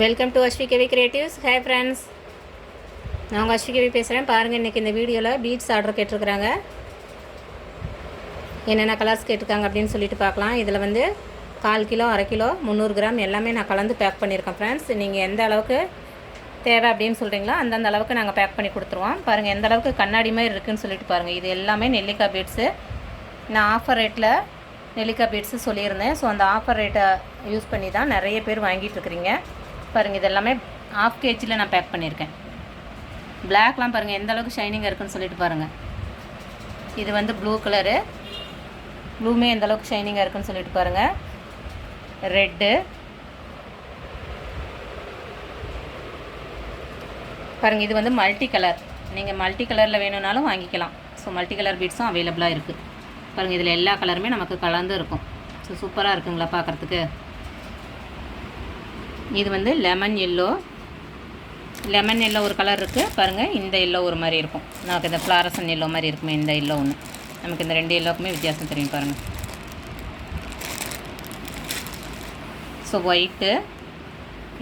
Welcome to Ashvi Kavi creatives hey friends நான் உங்கள் Asvi KV பேசுகிறேன் பாருங்கள் இன்றைக்கி இந்த வீடியோவில் பீட்ஸ் ஆர்டர் கேட்டிருக்கிறாங்க. என்னென்ன கலர்ஸ் கேட்டிருக்காங்க அப்படின்னு சொல்லிட்டு பார்க்கலாம். இதில் வந்து கால் கிலோ அரை கிலோ முந்நூறு கிராம் எல்லாமே நான் கலந்து பேக் பண்ணியிருக்கேன் ஃப்ரெண்ட்ஸ் நீங்கள் எந்த அளவுக்கு தேவை அப்படின்னு சொல்கிறீங்களோ அந்தந்த அளவுக்கு நாங்கள் பேக் பண்ணி கொடுத்துருவோம். பாருங்கள் எந்த அளவுக்கு கண்ணாடி மாதிரி இருக்குதுன்னு சொல்லிட்டு பாருங்கள் இது எல்லாமே நெல்லிக்காய் பீட்ஸு நான் ஆஃபர் ரேட்டில் நெல்லிக்காய் பீட்ஸு சொல்லியிருந்தேன். ஸோ அந்த ஆஃபர் ரேட்டை யூஸ் பண்ணி தான் நிறைய பேர் வாங்கிட்டு இருக்கிறீங்க. பாருங்கள் இது எல்லாமே ஆஃப் கேஜியில் நான் பேக் பண்ணியிருக்கேன். பிளாக்லாம் பாருங்கள் எந்த அளவுக்கு ஷைனிங்காக இருக்குன்னு சொல்லிட்டு பாருங்கள் இது வந்து ப்ளூ கலரு ப்ளூமே எந்த அளவுக்கு ஷைனிங்காக இருக்குன்னு சொல்லிட்டு பாருங்கள் ரெட்டு பாருங்கள் இது வந்து மல்டி கலர் நீங்கள் மல்டி கலரில் வேணும்னாலும் வாங்கிக்கலாம். ஸோ மல்டி கலர் பீட்ஸும் அவைலபிளாக இருக்குது பாருங்கள் இதில் எல்லா கலருமே நமக்கு கலந்து இருக்கும். ஸோ சூப்பராக இருக்குங்களா பார்க்குறதுக்கு இது வந்து லெமன் எல்லோ லெமன் எல்லோ ஒரு கலர் இருக்குது பாருங்கள் இந்த எல்லோ ஒரு மாதிரி இருக்கும். நமக்கு இந்த ஃப்ளாரசன் எல்லோ மாதிரி இருக்குமே இந்த எல்லோ ஒன்று நமக்கு இந்த ரெண்டு எல்லோக்குமே வித்தியாசம் தெரியும் பாருங்கள் ஸோ ஒயிட்டு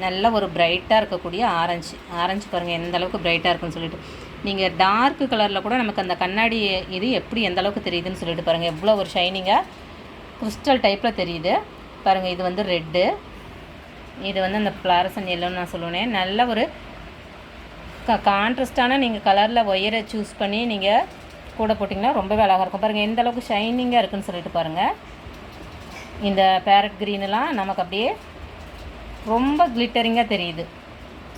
நல்ல ஒரு பிரைட்டாக இருக்கக்கூடிய ஆரஞ்சு ஆரஞ்சு பாருங்கள் எந்த அளவுக்கு பிரைட்டாக இருக்குன்னு சொல்லிட்டு. நீங்கள் டார்க்கு கலரில் கூட நமக்கு அந்த கண்ணாடி இது எப்படி எந்த அளவுக்கு தெரியுதுன்னு சொல்லிட்டு பாருங்கள் எவ்வளோ ஒரு ஷைனிங்காக கிறிஸ்டல் டைப்பில் தெரியுது. பாருங்கள் இது வந்து ரெட்டு இது வந்து அந்த ஃப்ளாரசன் எல்லோன்னு நான் சொல்லுவேன். நல்ல ஒரு க கான்ட்ரஸ்டான நீங்கள் கலரில் ஒயரை சூஸ் பண்ணி நீங்கள் கூட போட்டிங்கன்னா ரொம்பவே அழகாக இருக்கும். பாருங்கள் எந்த அளவுக்கு ஷைனிங்காக இருக்குன்னு சொல்லிட்டு பாருங்கள் இந்த பேரட் க்ரீனெலாம் நமக்கு அப்படியே ரொம்ப கிளிட்டரிங்காக தெரியுது.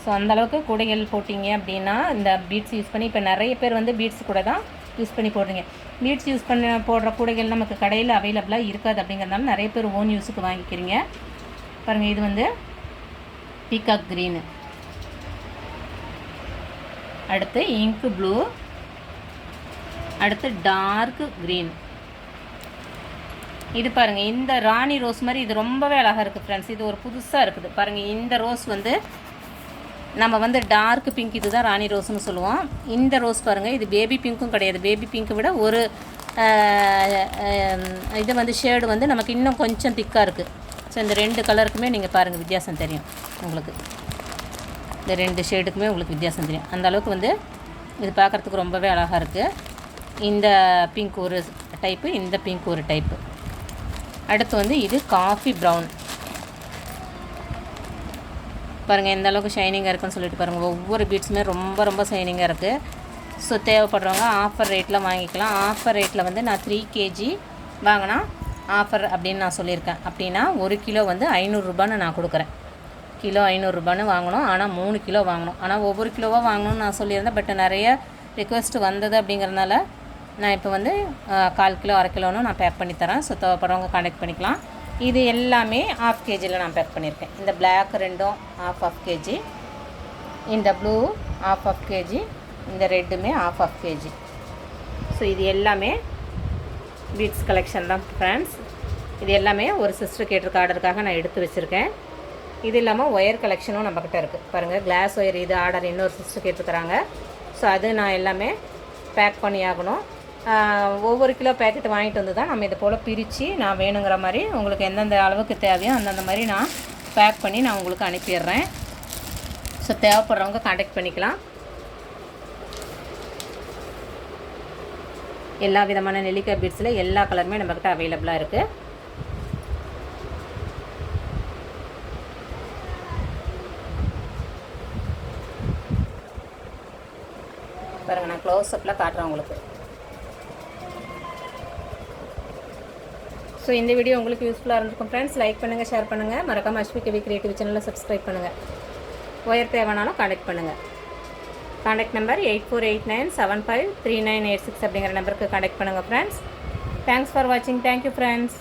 ஸோ அந்தளவுக்கு கூடைகள் போட்டிங்க அப்படின்னா இந்த பீட்ஸ் யூஸ் பண்ணி இப்போ நிறைய பேர் வந்து பீட்ஸ் கூட தான் யூஸ் பண்ணி போடுறீங்க. பீட்ஸ் யூஸ் பண்ண போடுற கூடைகள் நமக்கு கடையில் அவைலபிளாக இருக்காது அப்படிங்கிறதுனால நிறைய பேர் ஓன் யூஸுக்கு வாங்கிக்கிறீங்க. பாருங்கள் இது வந்து பீகாக் க்ரீனு அடுத்து இங்கு ப்ளூ அடுத்து டார்க் க்ரீன் இது பாருங்கள் இந்த ராணி ரோஸ் மாதிரி இது ரொம்பவே அழகாக இருக்குது ஃப்ரெண்ட்ஸ் இது ஒரு புதுசாக இருக்குது. பாருங்கள் இந்த ரோஸ் வந்து நம்ம வந்து டார்க் பிங்க் இது தான் ராணி ரோஸ்னு சொல்லுவோம். இந்த ரோஸ் பாருங்கள் இது பேபி பிங்க்கும் கிடையாது. பேபி பிங்க்கை விட ஒரு இது வந்து ஷேடு வந்து நமக்கு இன்னும் கொஞ்சம் திக்காக இருக்குது ஸோ இந்த ரெண்டு கலருக்குமே நீங்கள் பாருங்கள் வித்தியாசம் தெரியும் உங்களுக்கு. இந்த ரெண்டு ஷேடுக்குமே உங்களுக்கு வித்தியாசம் தெரியும். அந்த அளவுக்கு வந்து இது பார்க்குறதுக்கு ரொம்பவே அழகாக இருக்குது இந்த பிங்க் ஒரு டைப்பு இந்த பிங்க் ஒரு டைப்பு அடுத்து வந்து இது காஃபி ப்ரௌன் பாருங்கள் எந்த அளவுக்கு ஷைனிங்காக இருக்குன்னு சொல்லிட்டு பாருங்கள் ஒவ்வொரு பீட்ஸுமே ரொம்ப ரொம்ப ஷைனிங்காக இருக்குது ஸோ தேவைப்படுறவங்க ஆஃபர் ரேட்டில் வாங்கிக்கலாம். ஆஃபர் ரேட்டில் வந்து நான் த்ரீ கேஜி வாங்கினா ஆஃபர் அப்படின்னு நான் சொல்லியிருக்கேன். அப்படின்னா ஒரு கிலோ வந்து ஐநூறுரூபான்னு நான் கொடுக்குறேன். கிலோ ஐநூறுரூபான்னு வாங்கணும். ஆனால் மூணு கிலோ வாங்கணும். ஆனால் ஒவ்வொரு கிலோவாக வாங்கணும்னு நான் சொல்லியிருந்தேன். பட் நிறைய ரிக்வெஸ்ட் வந்தது அப்படிங்கிறதுனால நான் இப்போ வந்து கால் கிலோ அரை கிலோன்னு நான் பேக் பண்ணி தரேன். ஸோ தேவைப்படுறவங்க கான்டெக்ட் பண்ணிக்கலாம். இது எல்லாமே ஆஃப் கேஜியில் நான் பேக் பண்ணியிருக்கேன். இந்த பிளாக் ரெண்டும் ஆஃப் ஆஃப் கேஜி இந்த ப்ளூ ஆஃப் ஆஃப் கேஜி இந்த ரெட்டுமே ஆஃப் ஆஃப் கேஜி ஸோ இது எல்லாமே பீட்ஸ் கலெக்ஷன் தான் ஃப்ரெண்ட்ஸ் இது எல்லாமே ஒரு சிஸ்டர் கேட்டிருக்க ஆர்டருக்காக நான் எடுத்து வச்சுருக்கேன். இது இல்லாமல் ஒயர் கலெக்ஷனும் நம்மக்கிட்ட இருக்குது பாருங்கள் கிளாஸ் ஒயர் இது ஆர்டர் இன்னொரு சிஸ்டர் கேட்டிருக்கிறாங்க. ஸோ அது நான் எல்லாமே பேக் பண்ணி ஆகணும். ஒவ்வொரு கிலோ பேக்கெட் வாங்கிட்டு வந்து தான் நம்ம இதை போல் பிரித்து நான் வேணுங்கிற மாதிரி உங்களுக்கு எந்தெந்த அளவுக்கு தேவையோ அந்தந்த மாதிரி நான் பேக் பண்ணி நான் உங்களுக்கு அனுப்பிடுறேன். ஸோ தேவைப்படுறவங்க காண்டாக்ட் பண்ணிக்கலாம். எல்லா விதமான நெல்லிக்காய் பீட்ஸில் எல்லா கலருமே நம்மக்கிட்ட அவைலபிளாக இருக்குது பாருங்கள் நான் க்ளோஸ் அப்பில் காட்டுறேன் உங்களுக்கு. ஸோ இந்த வீடியோ உங்களுக்கு யூஸ்ஃபுல்லாக இருந்திருக்கும் ஃப்ரெண்ட்ஸ் லைக் பண்ணுங்கள் ஷேர் பண்ணுங்கள் மறக்காமல் அஸ்வி கவி கிரியேட்டிவ் சேனலில் சப்ஸ்கிரைப் பண்ணுங்கள் ஒயர் தேவைனாலும் காண்டாக்ட் பண்ணுங்கள் contact number eight four eight nine seven five three nine eight six அப்படிங்கிற நம்பருக்கு காண்டாக்ட் பண்ணுங்கள் ஃப்ரெண்ட்ஸ் தேங்க்ஸ் ஃபார் வாட்சிங் தேங்க்யூ ஃப்ரெண்ட்ஸ்